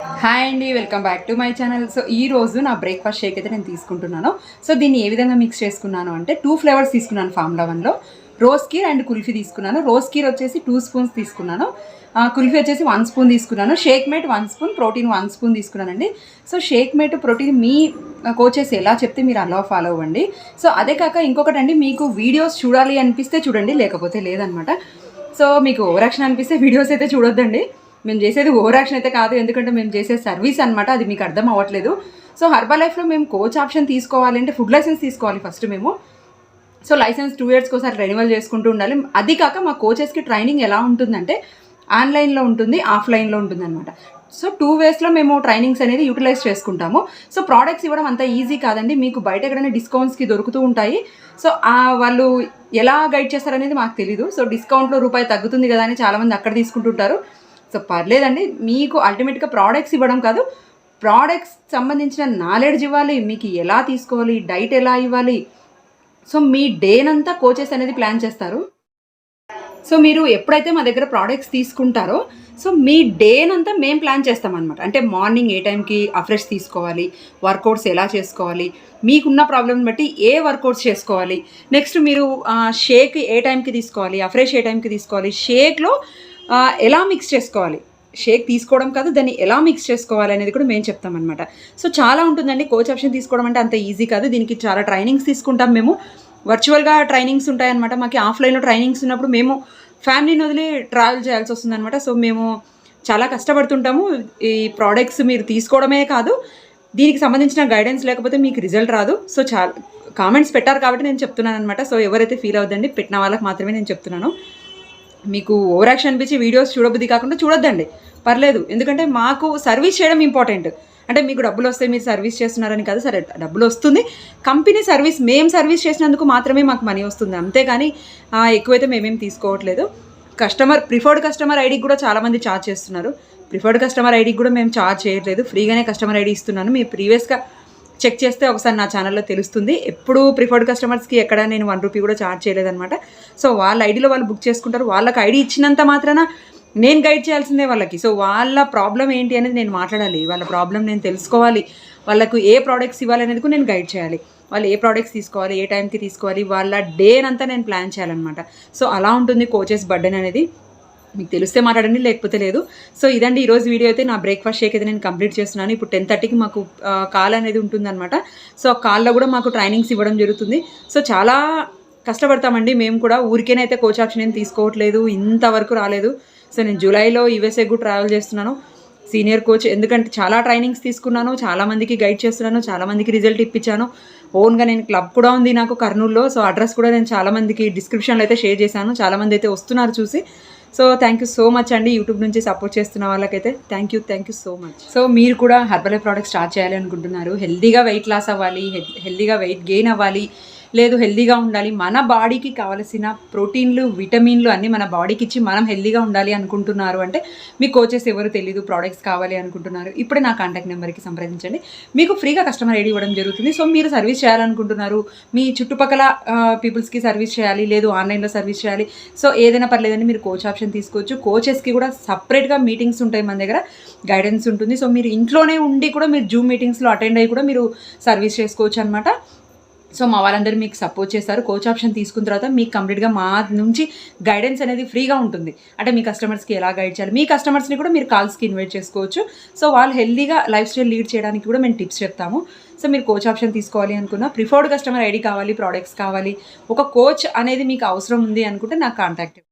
Hi అండి welcome back to my channel so ఈ రోజు నా బ్రేక్ఫాస్ట్ షేక్ అయితే నేను తీసుకుంటున్నాను. సో దీన్ని ఏ విధంగా మిక్స్ చేసుకున్నాను అంటే టూ ఫ్లేవర్స్ తీసుకున్నాను ఫార్ములా వన్లో రోజ్ కీర్ అండ్ కుల్ఫీ తీసుకున్నాను. రోజ్ కీర్ వచ్చేసి టూ స్పూన్స్ తీసుకున్నాను. కుల్ఫీ వచ్చేసి వన్ స్పూన్ తీసుకున్నాను. Shake mate one spoon protein one spoon తీసుకున్నానండి. సో షేక్ మేట్ ప్రోటీన్ మీ కోచెస్ ఎలా చెప్తే మీరు అలా ఫాలో అవ్వండి. సో అదే కాక ఇంకొకటండి మీకు వీడియోస్ చూడాలి అనిపిస్తే చూడండి లేకపోతే లేదనమాట. సో మీకు ఓవరాక్షన్ అనిపిస్తే వీడియోస్ అయితే చూడొద్దండి. మేము చేసేది ఓవర్ యాక్షన్ అయితే కాదు ఎందుకంటే మేము చేసే సర్వీస్ అనమాట అది మీకు అర్థం అవ్వట్లేదు. సో హర్బల్ లైఫ్లో మేము కోచ్ ఆప్షన్ తీసుకోవాలి అంటే ఫుడ్ లైసెన్స్ తీసుకోవాలి ఫస్ట్ మేము. సో లైసెన్స్ టూ ఇయర్స్కి ఒకసారి రెన్యువల్ చేసుకుంటూ ఉండాలి. అది కాక మా కోచెస్కి ట్రైనింగ్ ఎలా ఉంటుందంటే ఆన్లైన్లో ఉంటుంది ఆఫ్లైన్లో ఉంటుంది అనమాట సో టూ వేస్లో మేము ట్రైనింగ్స్ అనేది యూటిలైజ్ చేసుకుంటాము. సో ప్రోడక్ట్స్ ఇవ్వడం అంత ఈజీ కాదండి. మీకు బయట ఎక్కడైనా డిస్కౌంట్స్కి దొరుకుతూ ఉంటాయి. సో వాళ్ళు ఎలా గైడ్ చేస్తారనేది మాకు తెలీదు. సో డిస్కౌంట్లో రూపాయి తగ్గుతుంది కదా అని చాలామంది అక్కడ తీసుకుంటుంటారు. సో పర్లేదండి మీకు అల్టిమేట్గా ప్రోడక్ట్స్ ఇవ్వడం కాదు ప్రోడక్ట్స్ సంబంధించిన నాలెడ్జ్ ఇవ్వాలి మీకు ఎలా తీసుకోవాలి డైట్ ఎలా ఇవ్వాలి సో మీ డేనంతా కోచెస్ అనేది ప్లాన్ చేస్తారు. సో మీరు ఎప్పుడైతే మా దగ్గర ప్రోడక్ట్స్ తీసుకుంటారో సో మీ డేనంతా మేము ప్లాన్ చేస్తామన్నమాట. అంటే మార్నింగ్ ఏ టైంకి అఫ్రెష్ తీసుకోవాలి వర్కౌట్స్ ఎలా చేసుకోవాలి మీకున్న ప్రాబ్లమ్ బట్టి ఏ వర్కౌట్స్ చేసుకోవాలి నెక్స్ట్ మీరు షేక్ ఏ టైంకి తీసుకోవాలి అఫ్రెష్ ఏ టైంకి తీసుకోవాలి షేక్లో ఎలా మిక్స్ చేసుకోవాలి? షేక్ తీసుకోవడం కాదు దాన్ని ఎలా మిక్స్ చేసుకోవాలి అనేది కూడా మేము చెప్తామన్నమాట. సో చాలా ఉంటుందండి. కోచ్ ఆప్షన్ తీసుకోవడం అంటే అంత ఈజీ కాదు. దీనికి చాలా ట్రైనింగ్స్ తీసుకుంటాం మేము. వర్చువల్గా ట్రైనింగ్స్ ఉంటాయన్నమాట. మాకు ఆఫ్లైన్లో ట్రైనింగ్స్ ఉన్నప్పుడు మేము ఫ్యామిలీని వదిలి ట్రావెల్ చేయాల్సి వస్తుందన్నమాట. సో మేము చాలా కష్టపడుతుంటాము. ఈ ప్రోడక్ట్స్ మీరు తీసుకోవడమే కాదు. దీనికి సంబంధించిన గైడెన్స్ లేకపోతే మీకు రిజల్ట్ రాదు. సో చాలా కామెంట్స్ పెట్టారు కాబట్టి నేను చెప్తున్నాను అనమాట సో ఎవరైతే ఫీల్ అవుతుందండి పెట్టిన వాళ్ళకి మాత్రమే నేను చెప్తున్నాను. మీకు ఓవర్ యాక్షన్ అనిపించి వీడియోస్ చూడబుద్ధి కాకుండా చూడొద్దండి. పర్లేదు. ఎందుకంటే మాకు సర్వీస్ చేయడం ఇంపార్టెంట్. అంటే మీకు డబ్బులు వస్తే మీరు సర్వీస్ చేస్తున్నారని కాదు సరే డబ్బులు వస్తుంది. కంపెనీ సర్వీస్ మేము సర్వీస్ చేసినందుకు మాత్రమే మాకు మనీ వస్తుంది. అంతేగాని ఎక్కువైతే మేమేం తీసుకోవట్లేదు. కస్టమర్ ప్రిఫర్డ్ కస్టమర్ ఐడికి కూడా చాలామంది ఛార్జ్ చేస్తున్నారు. ప్రిఫర్డ్ కస్టమర్ ఐడికి కూడా మేము ఛార్జ్ చేయట్లేదు. ఫ్రీగానే కస్టమర్ ఐడి ఇస్తున్నాను. మీ ప్రీవియస్గా చెక్ చేస్తే ఒకసారి నా ఛానల్లో తెలుస్తుంది. ఎప్పుడు ప్రిఫర్డ్ కస్టమర్స్కి ఎక్కడ నేను వన్ రూపీ కూడా ఛార్జ్ చేయలేదనమాట సో వాళ్ళ ఐడిలో వాళ్ళు బుక్ చేసుకుంటారు. వాళ్ళకి ఐడి ఇచ్చినంత మాత్రాన నేను గైడ్ చేయాల్సిందే వాళ్ళకి. సో వాళ్ళ ప్రాబ్లం ఏంటి అనేది నేను మాట్లాడాలి. వాళ్ళ ప్రాబ్లం నేను తెలుసుకోవాలి. వాళ్ళకు ఏ ప్రోడక్ట్స్ ఇవ్వాలి అనేది కూడా నేను గైడ్ చేయాలి. వాళ్ళు ఏ ప్రోడక్ట్స్ తీసుకోవాలి ఏ టైంకి తీసుకోవాలి వాళ్ళ డేనంతా నేను ప్లాన్ చేయాలన్నమాట. సో అలా ఉంటుంది కోచెస్ బర్డెన్ అనేది. మీకు తెలిస్తే మాట్లాడండి లేకపోతే లేదు. సో ఇదండి ఈరోజు వీడియో అయితే నా బ్రేక్ఫాస్ట్ షేక్ అయితే నేను కంప్లీట్ చేస్తున్నాను. ఇప్పుడు టెన్ థర్టీకి మాకు కాల్ అనేది ఉంటుందన్నమాట. సో ఆ కాల్లో కూడా మాకు ట్రైనింగ్స్ ఇవ్వడం జరుగుతుంది. సో చాలా కష్టపడతామండి. మేము కూడా ఊరికేనైతే కోచ్ ఆప్షన్ ఏం తీసుకోవట్లేదు. ఇంతవరకు రాలేదు. సో నేను జూలైలో యూఎస్ఏ కూడా ట్రావెల్ చేస్తున్నాను. సీనియర్ కోచ్ ఎందుకంటే చాలా ట్రైనింగ్స్ తీసుకున్నాను. చాలా మందికి గైడ్ చేస్తున్నాను. చాలామందికి రిజల్ట్ ఇప్పించాను. ఓన్గా నేను క్లబ్ కూడా ఉంది నాకు కర్నూలులో. సో అడ్రస్ కూడా నేను చాలామందికి డిస్క్రిప్షన్లో అయితే షేర్ చేశాను. చాలామంది అయితే వస్తున్నారు చూసి. So thank you so much అండి యూట్యూబ్ నుంచి సపోర్ట్ చేస్తున్న వాళ్ళకైతే. Thank you thank you so much so మీరు కూడా హెర్బల్ ప్రోడక్ట్ స్టార్ట్ చేయాలి అనుకుంటున్నారు. హెల్దీగా వెయిట్ లాస్ అవ్వాలి హెల్దీగా వెయిట్ గెయిన్ అవ్వాలి. లేదు హెల్దీగా ఉండాలి. మన బాడీకి కావలసిన ప్రోటీన్లు విటమిన్లు అన్నీ మన బాడీకి ఇచ్చి మనం హెల్దీగా ఉండాలి అనుకుంటున్నారు అంటే మీ కోచెస్ ఎవరు తెలియదు ప్రోడక్ట్స్ కావాలి అనుకుంటున్నారు. ఇప్పుడే నా కాంటాక్ట్ నెంబర్కి సంప్రదించండి. మీకు ఫ్రీగా కస్టమర్ ఐడి ఇవ్వడం జరుగుతుంది. సో మీరు సర్వీస్ చేయాలనుకుంటున్నారు. మీ చుట్టుపక్కల పీపుల్స్కి సర్వీస్ చేయాలి లేదు ఆన్లైన్లో సర్వీస్ చేయాలి. సో ఏదైనా పర్లేదండి మీరు కోచ్ ఆప్షన్ తీసుకోవచ్చు. కోచెస్కి కూడా సపరేట్గా మీటింగ్స్ ఉంటాయి మన దగ్గర. గైడెన్స్ ఉంటుంది. సో మీరు ఇంట్లోనే ఉండి కూడా మీరు జూమ్ మీటింగ్స్లో అటెండ్ అయ్యి కూడా మీరు సర్వీస్ చేసుకోవచ్చు అనమాట సో మా వాళ్ళందరూ మీకు సపోర్ట్ చేస్తారు. కోచ్ ఆప్షన్ తీసుకున్న తర్వాత మీకు కంప్లీట్గా మా నుంచి గైడెన్స్ అనేది ఫ్రీగా ఉంటుంది. అంటే మీ కస్టమర్స్కి ఎలా గైడ్ చేయాలి? మీ కస్టమర్స్ని కూడా మీరు కాల్స్కి ఇన్వైట్ చేసుకోవచ్చు. సో వాళ్ళు హెల్దీగా లైఫ్ స్టైల్ లీడ్ చేయడానికి కూడా మేము టిప్స్ చెప్తాము. సో మీరు కోచ్ ఆప్షన్ తీసుకోవాలి అనుకున్న ప్రిఫర్డ్ కస్టమర్ ఐడి కావాలి ప్రోడక్ట్స్ కావాలి. ఒక కోచ్ అనేది మీకు అవసరం ఉంది అనుకుంటే నాకు కాంటాక్ట్